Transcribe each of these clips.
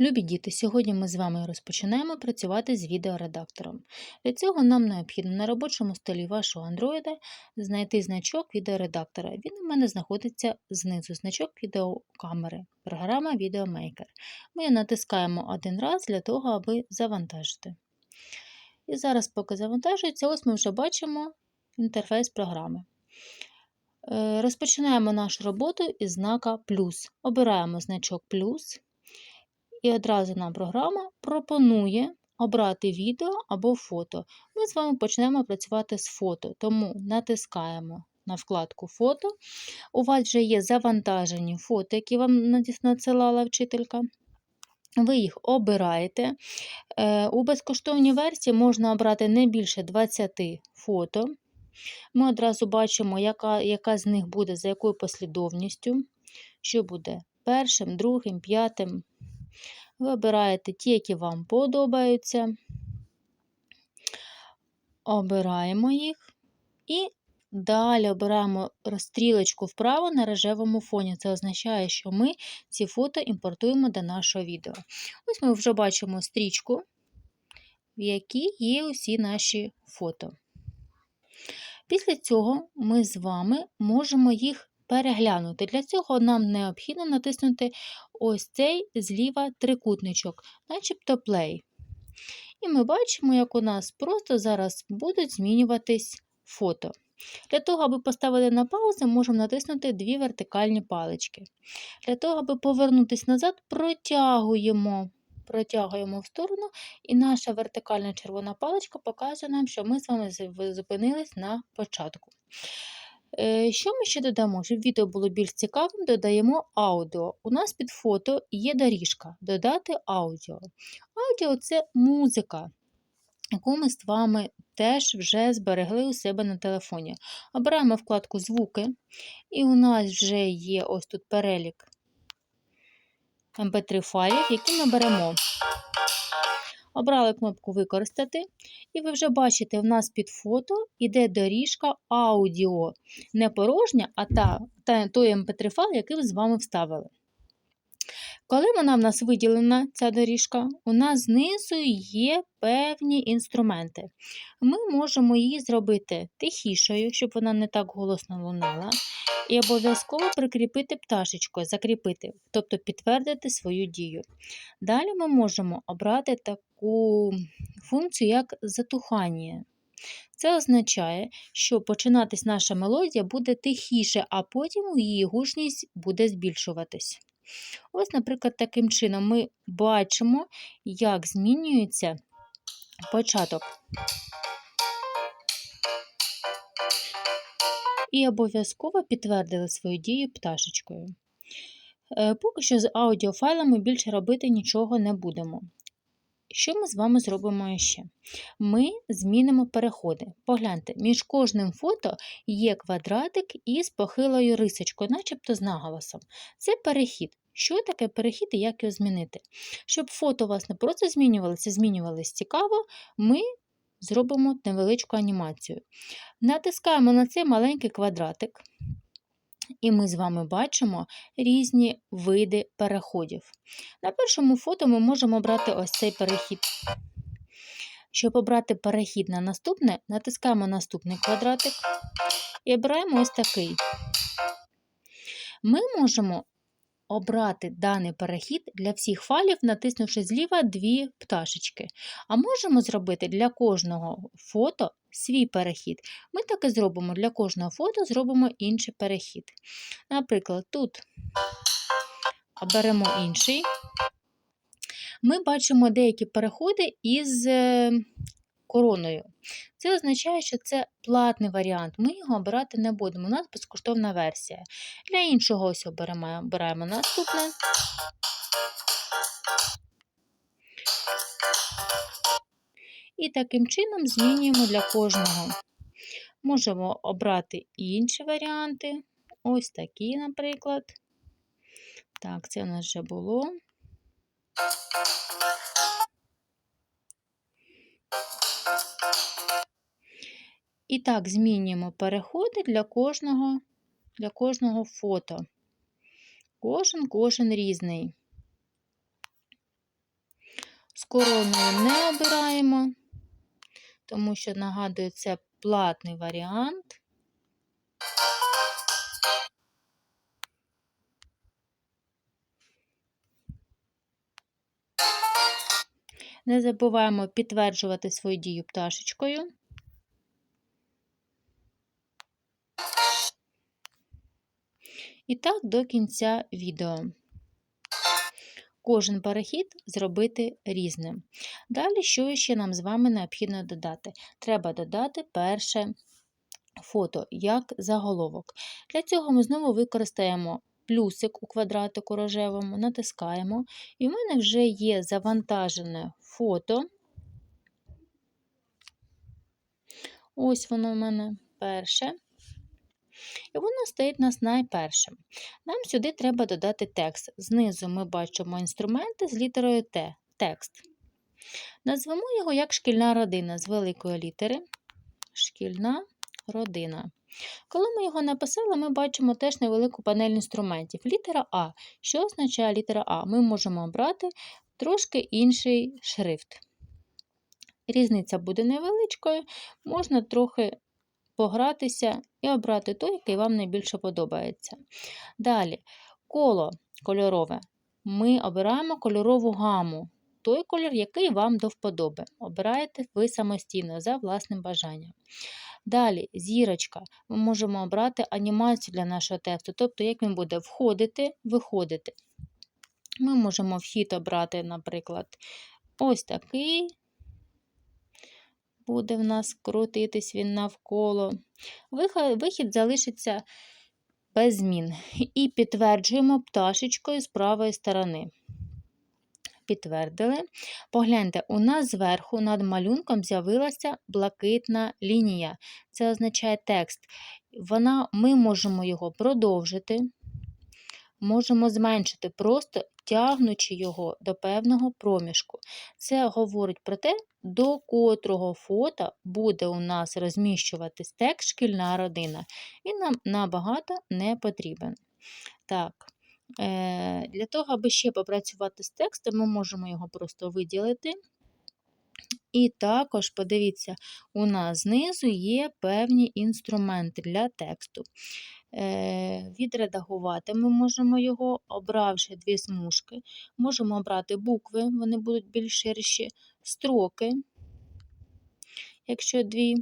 Любі діти, сьогодні ми з вами розпочинаємо працювати з відеоредактором. Для цього нам необхідно на робочому столі вашого Android знайти значок відеоредактора. Він у мене знаходиться знизу, значок відеокамери, програма Videomaker. Ми її натискаємо один раз для того, аби завантажити. І зараз, поки завантажується, ось ми вже бачимо інтерфейс програми. Е, Розпочинаємо нашу роботу із знака плюс. Обираємо значок плюс. І одразу нам програма пропонує обрати відео або фото. Ми з вами почнемо працювати з фото, тому натискаємо на вкладку Фото. У вас вже є завантажені фото, які вам надсилала вчителька. Ви їх обираєте. Е, У безкоштовній версії можна обрати не більше 20 фото. Ми одразу бачимо, яка, яка з них буде, за якою послідовністю, що буде першим, другим, п'ятим. Ви обираєте ті, які вам подобаються. Обираємо їх і далі обираємо розстрілочку вправо на рожевому фоні. Це означає, що ми ці фото імпортуємо до нашого відео. Ось ми вже бачимо стрічку, в якій є усі наші фото. Після цього ми з вами можемо їх переглянути. Для цього нам необхідно натиснути ось цей зліва трикутничок, начебто play. І ми бачимо, як у нас просто зараз будуть змінюватись фото. Для того, аби поставити на паузу, можемо натиснути дві вертикальні палички. Для того, аби повернутися назад, протягуємо протягуємо в сторону, і наша вертикальна червона паличка показує нам, що ми з вами зупинились на початку. Е, що ми ще додамо? Щоб відео було більш цікавим, додаємо аудіо. У нас під фото є доріжка додати аудіо. Аудіо це музика, яку ми з вами теж вже зберегли у себе на телефоні. Обираємо вкладку Звуки, і у нас вже є ось тут перелік mp3 файлів, які ми беремо. Обрали кнопку Використати, і ви вже бачите, в нас під фото йде доріжка аудіо. Не порожня, а та, та той mp3 файл, який ви з вами вставили. Коли вона в нас виділена, ця доріжка, у нас знизу є певні інструменти. Ми можемо її зробити тихішою, щоб вона не так голосно лунала. І обов'язково прикріпити пташечкою, закріпити, тобто підтвердити свою дію. Далі ми можемо обрати таку функцію, як затухання. Це означає, що починатись наша мелодія буде тихіше, а потім її гучність буде збільшуватись. Ось, наприклад, таким чином ми бачимо, як змінюється початок. І обов'язково підтвердили свою дію пташечкою. Е, поки що з аудіофайлами більше робити нічого не будемо. Що ми з вами зробимо ще? Ми змінимо переходи. Погляньте, між кожним фото є квадратик із похилою рисочкою, начебто з наголосом. Це перехід. Що таке перехід і як його змінити? Щоб фото у вас не просто змінювалося, змінювалися цікаво, ми зробимо невеличку анімацію. Натискаємо на цей маленький квадратик. І ми з вами бачимо різні види переходів. На першому фото ми можемо обрати ось цей перехід. Щоб обрати перехід на наступне, натискаємо наступний квадратик і обираємо ось такий. Ми можемо обрати даний перехід для всіх файлів, натиснувши зліва дві пташечки. А можемо зробити для кожного фото свій перехід. Ми так і зробимо для кожного фото зробимо інший перехід. Наприклад, тут беремо інший. Ми бачимо деякі переходи із е, короною. Це означає, що це платний варіант. Ми його обирати не будемо. У нас безкоштовна версія. Для іншого ось обираємо, обираємо наступне. І таким чином змінюємо для кожного. Можемо обрати інші варіанти. Ось такі, наприклад. Так, це у нас вже було. І так, змінюємо переходи для кожного, для кожного фото. Кожен, кожен різний. З короною не обираємо, тому що, нагадую, це платний варіант. Не забуваємо підтверджувати свою дію пташечкою. І так до кінця відео. Кожен перехід зробити різним. Далі, що ще нам з вами необхідно додати? Треба додати перше фото як заголовок. Для цього ми знову використаємо плюсик у квадратику рожевому, натискаємо, і в мене вже є завантажене фото. Ось воно в мене перше. І воно стоїть у нас найпершим. Нам сюди треба додати текст. Знизу ми бачимо інструменти з літерою Т. Текст. Назвемо його як шкільна родина з великої літери. Шкільна родина. Коли ми його написали, ми бачимо теж невелику панель інструментів. Літера А. Що означає літера А? Ми можемо обрати трошки інший шрифт. Різниця буде невеличкою, можна трохи погратися і обрати той, який вам найбільше подобається. Далі, коло кольорове. Ми обираємо кольорову гаму, той колір, який вам до вподоби. Обираєте ви самостійно за власним бажанням. Далі, зірочка. Ми можемо обрати анімацію для нашого тексту, тобто, як він буде входити, виходити. Ми можемо вхід обрати, наприклад, ось такий буде в нас крутитись він навколо. Вихід залишиться без змін. І підтверджуємо пташечкою з правої сторони. Підтвердили. Погляньте, у нас зверху над малюнком з'явилася блакитна лінія. Це означає текст. Вона, Ми можемо його продовжити, можемо зменшити, просто тягнучи його до певного проміжку. Це говорить про те, до котрого фото буде у нас розміщуватись текст шкільна родина. Він нам набагато не потрібен. Так, е, Для того, аби ще попрацювати з текстом, ми можемо його просто виділити. І також, подивіться, у нас знизу є певні інструменти для тексту. Е, відредагувати ми можемо його, обравши дві смужки. Можемо обрати букви, вони будуть більш ширші, строки, якщо дві.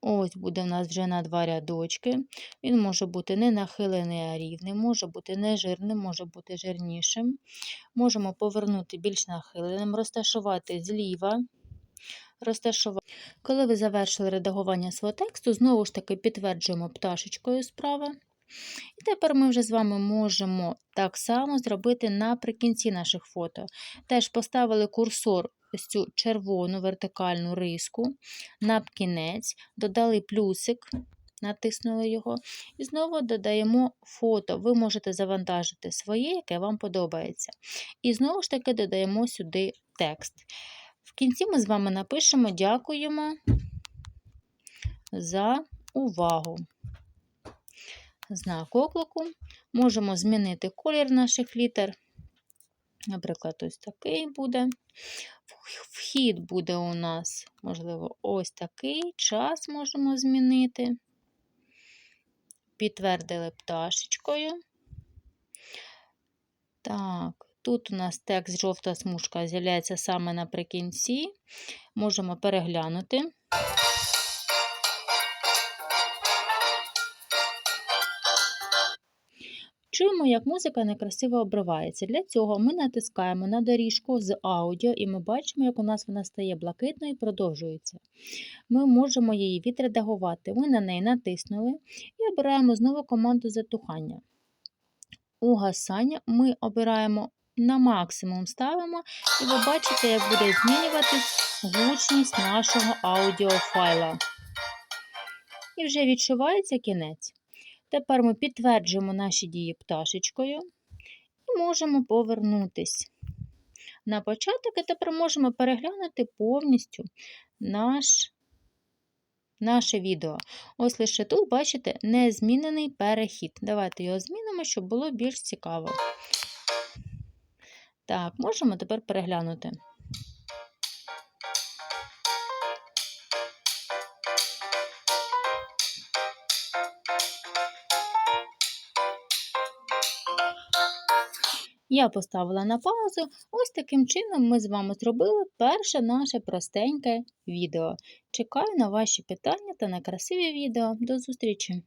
Ось буде в нас вже на два рядочки. Він може бути не нахилений, а рівний, може бути не жирним, може бути жирнішим. Можемо повернути більш нахиленим, розташувати зліва розташувати. Коли ви завершили редагування свого тексту, знову ж таки підтверджуємо пташечкою справа. І тепер ми вже з вами можемо так само зробити наприкінці наших фото. Теж поставили курсор ось цю червону вертикальну риску на кінець, додали плюсик, натиснули його, і знову додаємо фото. Ви можете завантажити своє, яке вам подобається. І знову ж таки додаємо сюди текст. В кінці ми з вами напишемо дякуємо за увагу. Знак оклику. Можемо змінити колір наших літер. Наприклад, ось такий буде. Вхід буде у нас, можливо, ось такий. Час можемо змінити. Підтвердили пташечкою. Так, Тут у нас текст жовта смужка з'являється саме наприкінці. Можемо переглянути. Чуємо, як музика некрасиво обривається. Для цього ми натискаємо на доріжку з аудіо, і ми бачимо, як у нас вона стає блакитною і продовжується. Ми можемо її відредагувати. Ми на неї натиснули і обираємо знову команду затухання. Угасання ми обираємо на максимум ставимо, і ви бачите, як буде змінюватись гучність нашого аудіофайла. І вже відчувається кінець. Тепер ми підтверджуємо наші дії пташечкою і можемо повернутись на початок, і тепер можемо переглянути повністю наш, наше відео. Ось лише тут, бачите, незмінений перехід. Давайте його змінимо, щоб було більш цікаво. Так, можемо тепер переглянути. Я поставила на паузу. Ось таким чином ми з вами зробили перше наше простеньке відео. Чекаю на ваші питання та на красиві відео. До зустрічі!